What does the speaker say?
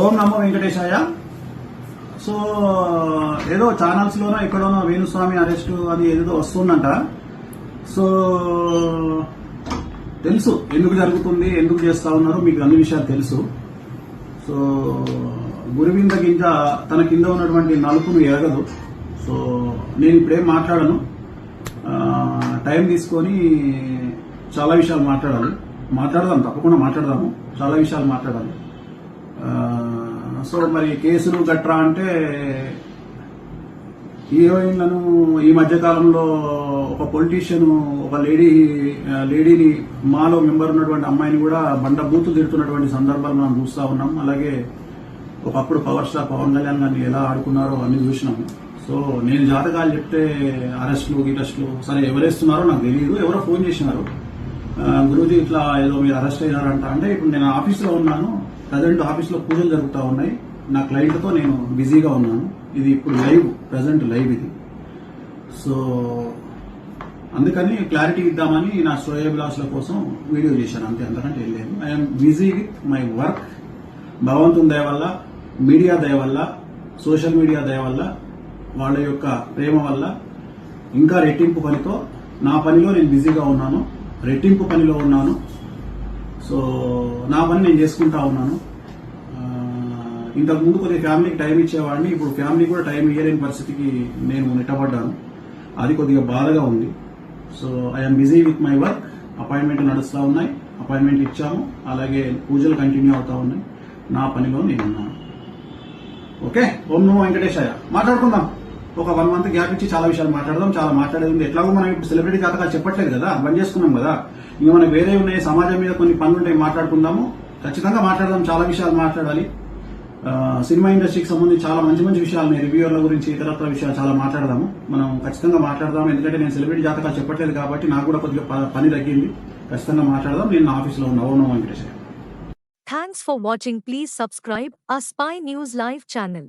ఓం నమో వెంకటేశాయ so ఏదో channels లోనో ఎక్కడోనో Venu Swamy arrest అది ఏదో వస్తుందంట. సో తెలుసు ఎందుకు జరుగుతుంది ఎందుకు చేస్తా ఉన్నారు మీకు అన్ని విషయాలు తెలుసు. సో గురువింద గింజ తన కింద ఉన్నటువంటి నలుపును ఎరగదు. సో నేను ఇప్పుడేం మాట్లాడను. టైం తీసుకొని చాలా విషయాలు మాట్లాడాలి. మాట్లాడదాం తప్పకుండా మాట్లాడదాము. చాలా విషయాలు మాట్లాడాలి. సో మరి కేసులు గట్రా అంటే హీరోయిన్లను ఈ మధ్య కాలంలో ఒక పొలిటీషియన్ ఒక లేడీ లేడీని మాలో మెంబర్ ఉన్నటువంటి అమ్మాయిని కూడా బండ బూతులు తిడుతున్నటువంటి సందర్భాలు మనం చూస్తా ఉన్నాం. అలాగే ఒకప్పుడు పవర్ స్టార్ పవన్ కళ్యాణ్ గారిని ఎలా ఆడుకున్నారో అన్ని చూసినాము సో నేను జాతకాలు చెప్తే అరెస్టులు గిరెస్టులు సరే ఎవరేస్తున్నారో నాకు తెలియదు ఎవరో ఫోన్ చేసినారు. గురూజీ ఇట్లా ఏదో మీరు అరెస్ట్ అయ్యారంట అంటే ఇప్పుడు నేను ఆఫీస్లో ఉన్నాను ప్రజెంట్ ఆఫీస్లో పూజలు జరుగుతూ ఉన్నాయి. నా క్లయింట్తో నేను బిజీగా ఉన్నాను. ఇది ఇప్పుడు లైవ్ ప్రజెంట్ లైవ్ ఇది. సో అందుకని క్లారిటీ ఇద్దామని నా శ్రేయోభిలాషుల కోసం వీడియో చేశాను. అంతే అంతకంటే వెళ్ళలేదు I'm busy with my work భగవంతుని దయ వల్ల మీడియా దయ వల్ల సోషల్ మీడియా దయ వల్ల వాళ్ళ యొక్క ప్రేమ వల్ల ఇంకా రెట్టింపు పనితో నా పనిలో నేను బిజీగా ఉన్నాను. రెట్టింపు పనిలో ఉన్నాను. సో నా పని నేను చేసుకుంటా ఉన్నాను. ఇంతకు ముందు కొద్దిగా ఫ్యామిలీకి టైం ఇచ్చేవాడిని. ఇప్పుడు ఫ్యామిలీ కూడా టైం ఇయ్యలేని పరిస్థితికి నేను నిట్టబడ్డాను. అది కొద్దిగా బాధగా ఉంది. So I'm busy with my work appointment నడుస్తూ ఉన్నాయి. అపాయింట్మెంట్ ఇచ్చాము. అలాగే పూజలు కంటిన్యూ అవుతా ఉన్నాయి. నా పనిలో నేను ఉన్నాను. ఓకే ఓం నమో వెంకటేశాయ. మాట్లాడుకుందాం. ఒక వన్ మంత్ గ్యాప్ ఇచ్చి చాలా విషయాలు మాట్లాడదాం చాలా మాట్లాడేది ఉంది. ఎట్లాగో మనం ఇప్పుడు సెలబ్రిటీ జాతకాలు చెప్పట్లేదు కదా బంద్ చేసుకున్నాం కదా. ఇంకా మనకి వేరే ఉన్నాయి సమాజం మీద కొన్ని పనులు ఉంటాయి మాట్లాడుకుందాము. ఖచ్చితంగా మాట్లాడదాం చాలా విషయాలు మాట్లాడాలి. సినిమా ఇండస్ట్రీకి సంబంధించి చాలా మంచి మంచి విషయాలు రివ్యూర్ల గురించి ఇతరత్ర విషయాలు చాలా మాట్లాడదాము. మనం ఖచ్చితంగా మాట్లాడదాం ఎందుకంటే నేను సెలబ్రిటీ జాతకాలు చెప్పట్లేదు కాబట్టి నాకు కూడా కొద్దిగా ప- పని తగ్గింది. ఖచ్చితంగా మాట్లాడదాం. నేను నా ఆఫీస్లో ఉన్న Om Venkateswara thanks for watching please subscribe a spy news live channel.